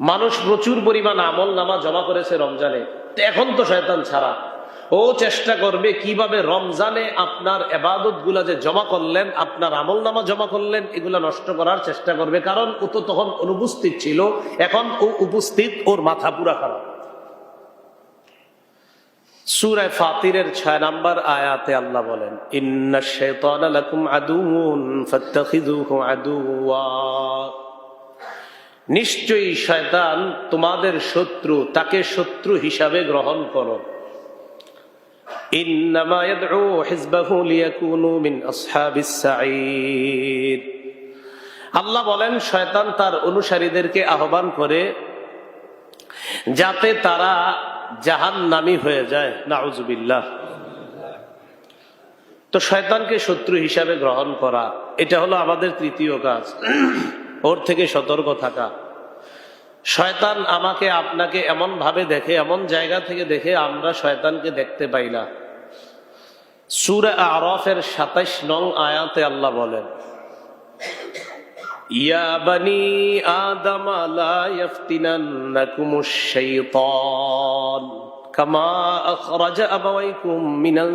মানুষ প্রচুর পরিমাণ আমল নামা জমা করেছে রমজানে। এখন তো শয়তান ছাড়া। ও চেষ্টা করবে কীভাবে রমজানে আপনার এবাদত যে জমা করলেন, আপনার আমল নামা জমা করলেন, এগুলা নষ্ট করার চেষ্টা করবে। কারণ ও তো তখন অনুপস্থিত ছিল। এখন ও উপস্থিত, ওর মাথা পুরা খারাপ। সুরায় ফাতিরের ছয় নাম্বার আয়াতে আল্লাহ বলেন ইন্না শাইতানা লাকুম আদুউন, ফাত্তাখিযুহু আদুওয়া। নিশ্চয়ই শয়তান তোমাদের শত্রু, তাকে শত্রু হিসাবে গ্রহণ করো। আল্লাহ বলেন, শয়তান তার অনুসারীদেরকে আহ্বান করে যাতে তারা জাহান নামি হয়ে যায়। নাউজুবিল্লাহ তো শয়তানকে শত্রু হিসাবে গ্রহণ করা, এটা হলো আমাদের তৃতীয় কাজ। ওর থেকে সতর্ক থাকা। শয়তান আমাকে আপনাকে এমন ভাবে দেখে, এমন জায়গা থেকে দেখে আমরা শয়তানকে দেখতে পাই না। সুরে আরফের সাতাইশ নং আয়াতে আল্লাহ বলেন, ইয়া বানি আদম লা ইফতিনান্নাকুমুশ শাইতান কামা আখরাজা আবাওয়াইকুম মিনাল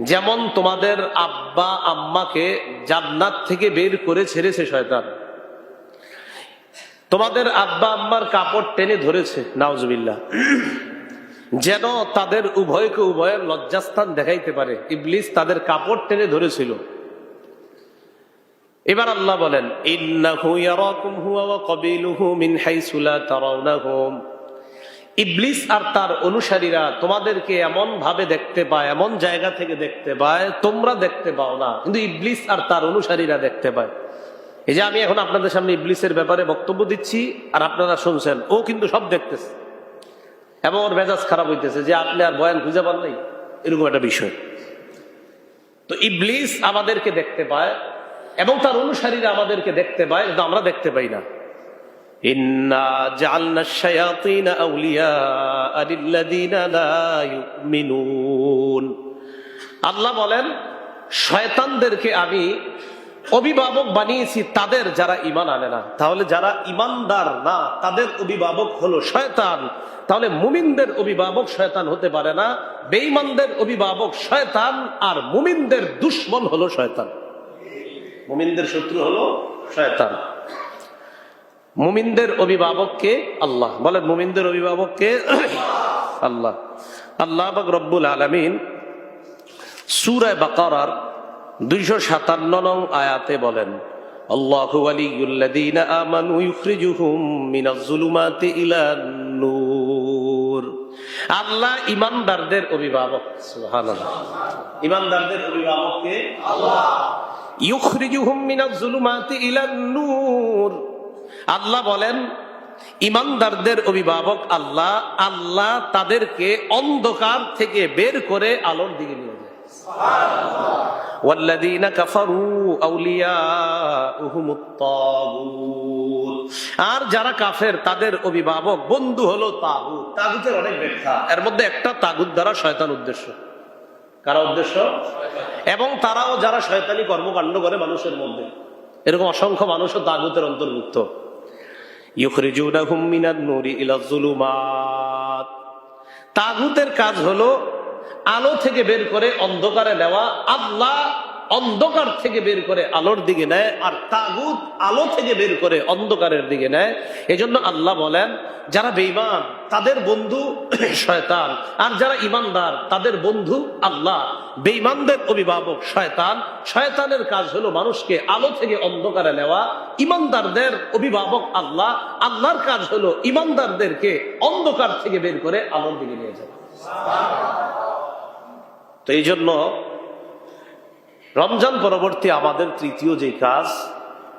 যেমন তোমাদের আব্বা, আম্মাকে জান্নাত থেকে বের করে ছেড়েছে শয়তান। তোমাদের আব্বা, আম্মার কাপড় টেনে ধরেছে নাউজবিল্লা যেন তাদের উভয়কে উভয়ের লজ্জাস্থান দেখাইতে পারে। ইবলিস তাদের কাপড় টেনে ধরেছিল। এবার আল্লাহ বলেন, ইন্নাহু ইয়ারাকুম হুয়া ওয়া কাবিলুহু মিন হাইসু লা তারাউনাহুম। ইবলিস আর তার অনুসারীরা তোমাদেরকে এমন ভাবে দেখতে পায়, এমন জায়গা থেকে দেখতে পায়, তোমরা দেখতে পাও না। কিন্তু ইবলিস আর তার অনুসারীরা দেখতে পায়। এই যে আমি এখন আপনাদের সামনে ইবলিসের ব্যাপারে বক্তব্য দিচ্ছি, আর আপনারা শুনছেন, ও কিন্তু সব দেখতেছে। এবং ওর মেজাজ খারাপ হইতেছে যে আপনি আর বয়ান খুঁজে পান নাই। এরকম একটা বিষয়। তো ইবলিস আমাদেরকে দেখতে পায়, এবং তার অনুসারীরা আমাদেরকে দেখতে পায়, কিন্তু আমরা দেখতে পাই না। ইন্না আউলিয়া আল্লাহ বলেন, শয়তানদেরকে আমি অভিভাবক বানিয়েছি তাদের যারা ইমান আনে না। তাহলে যারা ইমানদার না, তাদের অভিভাবক হলো শয়তান। তাহলে মুমিনদের অভিভাবক শয়তান হতে পারে না, বেঈমানদের অভিভাবক শয়তান, আর মুমিনদের দুশ্মন হলো শয়তান। মুমিনদের শত্রু হলো শয়তান। মুমিনদের অভিভাবককে আল্লাহ। বলেন, মুমিনদের অভিভাবককে আল্লাহ। আল্লাহ রব্বুল আলমিন সুরায় বাকারার দুইশো সাতান্ন নং আয়াতে বলেন, আল্লাহু আলিউল্লাযীনা আমানু ইউখরিজুহুম মিনাজ জুলুমাতি ইলান আল্লাহ ইমানদারদের অভিভাবক ইমানদারদের অভিভাবককে আল্লাহ ইউখরিজুহুম মিনাজ জুলুমাতি ইলান নূর। আল্লাহ বলেন ইমানদারদের অভিভাবক আল্লাহ আল্লাহ তাদেরকে অন্ধকার থেকে বের করে আলোর দিকে নিয়ে যায় والذين كفروا أولياؤهم الطاغوت আর যারা কাফের তাদের অভিভাবক বন্ধু হলো তাগুত তাগুতের অনেক ব্যাখ্যা এর মধ্যে একটা তাগুত দ্বারা শয়তান উদ্দেশ্য কারা উদ্দেশ্য এবং তারাও যারা শয়তানি কর্মকাণ্ড করে মানুষের মধ্যে এরকম অসংখ্য মানুষও তাগুতের অন্তর্ভুক্ত তাগুতের কাজ হলো আলো থেকে বের করে অন্ধকারে নেওয়া। আল্লাহ অন্ধকার থেকে বের করে আলোর দিকে নেয়, আর তাগুত আলো থেকে বের করে অন্ধকারের দিকে নেয়। এজন্য আল্লাহ বলেন, যারা বেঈমান, তাদের বন্ধু শয়তান, আর যারা ইমানদার তাদের বন্ধু আল্লাহ। বেঈমানদের অভিভাবক শয়তান, শয়তানের কাজ হলো মানুষকে আলো থেকে অন্ধকারে নেওয়া। ইমানদারদের অভিভাবক আল্লাহ, আল্লাহর কাজ হলো ইমানদারদেরকে অন্ধকার থেকে বের করে আলোর দিকে নিয়ে যাওয়া। তো এই জন্য রমজান পরবর্তী আমাদের তৃতীয় যে কাজ,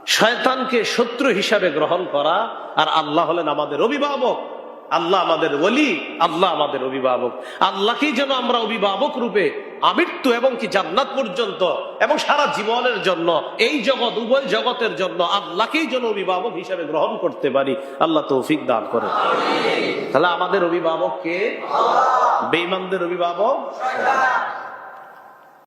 শয়তানকে শত্রু হিসাবে গ্রহণ করা, আর আল্লাহ হলেন আমাদের অভিভাবক। আল্লাহ আমাদের ওলি, আল্লাহ আমাদের অভিভাবক। আল্লাহকেই যেন আমরা অভিভাবক রূপে, আমৃত্যু এবং কি জান্নাত পর্যন্ত এবং সারা জীবনের জন্য, এই জগৎ, উভয় জগতের জন্য আল্লাহকেই যেন অভিভাবক হিসাবে গ্রহণ করতে পারি, আল্লাহ তৌফিক দান করে তাহলে আমাদের অভিভাবক কে? বেঈমানদের অভিভাবক?